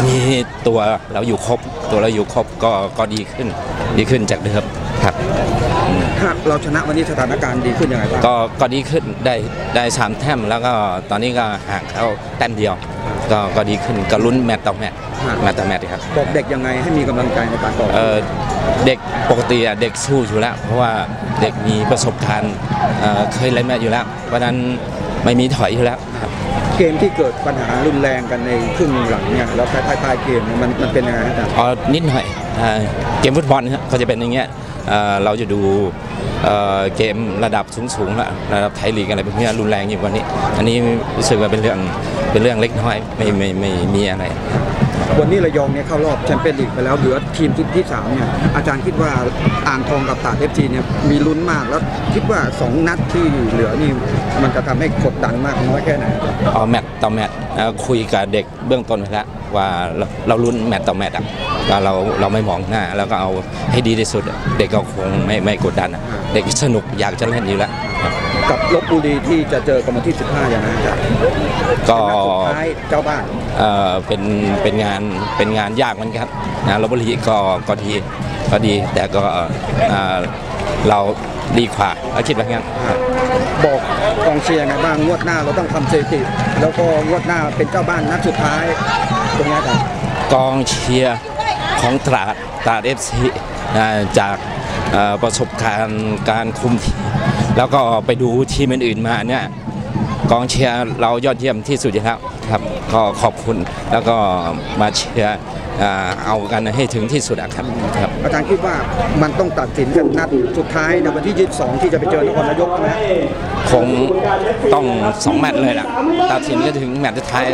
อนนี้ตัวเราอยู่ครบ ตัวเราอยู่ครบก็ก็ดีขึ้น ดีขึ้นจากเดิมครับถ้าเราชนะวันนี้สถานการณ์ดีขึ้นยังไงบ้างก็ก็ดีขึ้นได้ได้สามแต้มแล้วก็ตอนนี้ก็ห่างเขาแต้มเดียว ก็ก็ดีขึ้นก็ลุ้นแมตต์ต่อแมตต์แมตต์ต่อแมตต์ครับบอกเด็กยังไงให้มีกำลังใจในการต่อเอ่อเด็กปกติอะเด็กสู้อยู่แล้ว เพราะว่าเด็กมีประสบการณ์เอ่อเคยเล่นมาอยู่แล้ว เพราะฉะนั้นไม่มีถอยอยู่แล้วครับ เกมที่เกิดปัญหารุนแรงกันในครึ่งหลังเนี่ยแล้วท้ายท้ายเกมมันมันเป็นยังไงครับอ๋อนิดหน่อยเกมฟุตบอลเขาจะเป็นอย่างเงี้ยเราจะดูเกมระดับสูงๆแล้วระดับไทยลีกอะไรพวกนี้รุนแรงอยู่กว่านี้ อันนี้รู้สึกว่าเป็นเรื่องเป็นเรื่องเล็กน้อยไม่ไม่ไม่มีอะไร วันนี้ระยองเนี่ยเข้ารอบแชมเปี้ยนลีกไปแล้วเหลือทีมที่ที่สามเนี่ยอาจารย์คิดว่าอ่างทองกับตราดเอฟซีเนี่ยมีลุ้นมากแล้วคิดว่าสองนัดที่เหลือนี่มันจะทำให้กดดันมากน้อยแค่ไหนเอาแมตต์ต่อแมตต์เอ่อคุยกับเด็กเบื้องต้นไปแล้วว่าเราเราลุ้นแมตต์ต่อแมตต์อะก็เราเราไม่มองหน้าแล้วก็เอาให้ดีที่สุดอะเด็กก็คงไม่ไม่กดดันอะเด็กสนุกอยากจะเล่นอยู่แล้วครับกับลบบุรีที่จะเจอกันวันที่ 15 อย่างนั้นอาจารย์ ก็นัดสุดท้ายเจ้าบ้านเอ่อเป็นเป็นงานเป็นงานยากเหมือนกันนะลบบุรีก็ก็ดีก็ดี แต่ก็เอ่อเราดีกว่าเราคิดว่างั้นบอกกองเชียร์ไงบ้างงวดหน้าเราต้องทำสถิติ แล้วก็งวดหน้าเป็นเจ้าบ้านนัดสุดท้ายตรงนี้อาจารย์กองเชียร์ของตราดตราดเอฟซีจากเอ่อประสบการณ์การคุมทีมแล้วก็ไปดูทีมอื่นๆมาเนี่ย กองเชียร์เรายอดเยี่ยมที่สุดอยู่แล้วครับก็ขอบคุณแล้วก็มาเชียร์เอ่อเอากันให้ถึงที่สุดอะครับครับอาจารย์คิดว่ามันต้องตัดสินกันนัดสุดท้ายในวันที่ 22 ที่จะไปเจอนครนายกนะคงต้องสองแมตช์เลยล่ะตัดสินก็ถึงแมตช์สุดท้าย